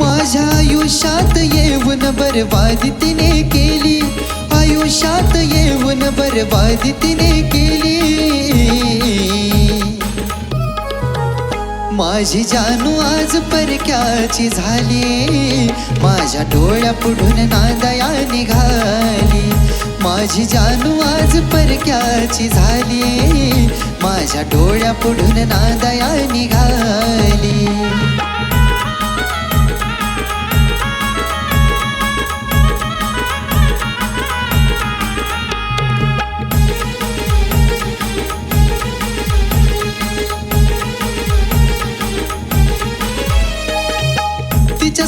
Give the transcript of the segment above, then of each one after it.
माझ्या आयुष्यात येऊन बरबादी तिने केली. आयुष्यात येऊन बरबादी तिने केली. माझी जानू आज परक्याची झाली. माझ्या डोळ्या पुढून नादया निघाली. माझी जानू आज परक्याची झाली. माझ्या डोळ्या पुढून नादया निघाली.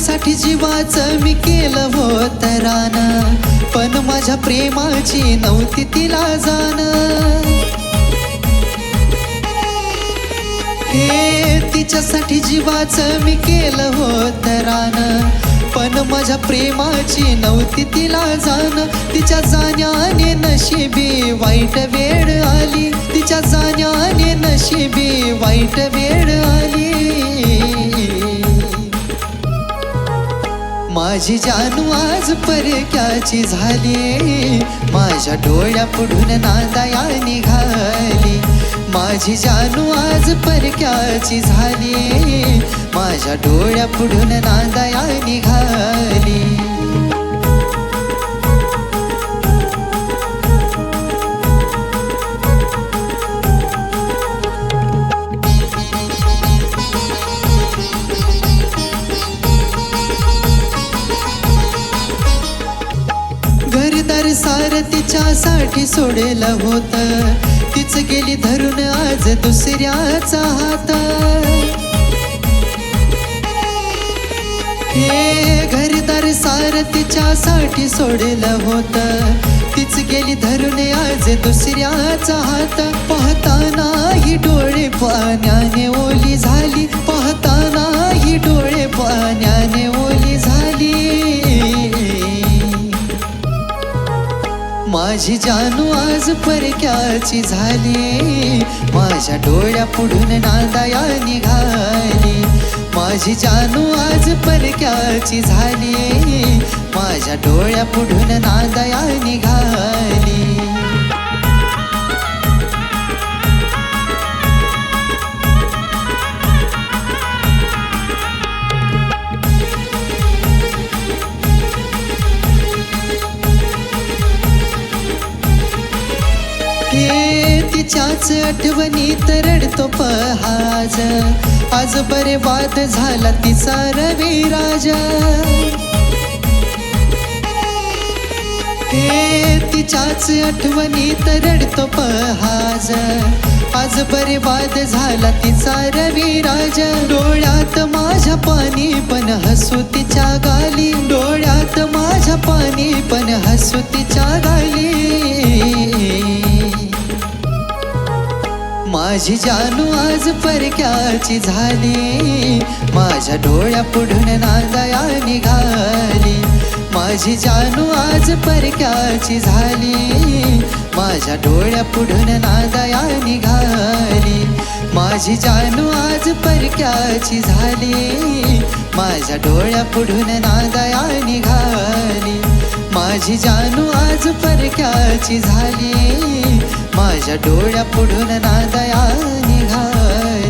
तुझ्यासाठी जीवाचं मी केलं होतं रान. पण माझ्या प्रेमाची नव्हती तिला जाण. हे तिच्यासाठी जीवाचं मी केलं होतं रान. पण माझ्या प्रेमाची नव्हती तिला जाण. तिच्या जाण्याने नशिबी वाईट वेळ आली. तिच्या जाण्याने नशिबी वाईट वेळ आली. माझी जानू आज परक्याची झाली. माझ्या डोळ्या पुढून नांदाया निघाली माझी जानू आज परक्याची झाली. माझ्या डोळ्या पुढून नांदाया निघाली तिच्यासाठी सोडेलं होत. तीच गेली धरून आज दुसऱ्याचा हात. हे घरदार सार तिच्यासाठी सोडेलं होत. तीच गेली धरून आज दुसऱ्याचा हात. पाहताना ही माझी जानू आज परक्याची झाली. माझ्या डोळ्या पुढून नांदाया निघाली. माझी जानू आज परक्याची झाली. माझ्या डोळ्या पुढून नांदाया निघाली. त्याच्याच तिच्याच आठवणीत रडतो पहाज. आज बरे वाद झाला तिचा रवी राजा. हे तिच्याच आठवणीत रडतो पहाज. आज बरे वाद झाला तिचा रविराज डोळ्यात माझ्या पाणी पण हसू तिच्या गाली. डोळ्यात माझ्या पाणी पण हसू तिच्या गाली. माझी जानू आज परक्याची झाली. माझ्या डोळ्या पुढून नांदाया निघाली माझी जानू आज परक्याची झाली. माझ्या डोळ्या पुढून नांदाया निघाली माझी जानू आज परक्याची झाली. माझ्या डोळ्या पुढून नांदाया निघाली माझी जानू आज परक्याची झाली. माझ्या डोळ्या पुढून नादया निघाली.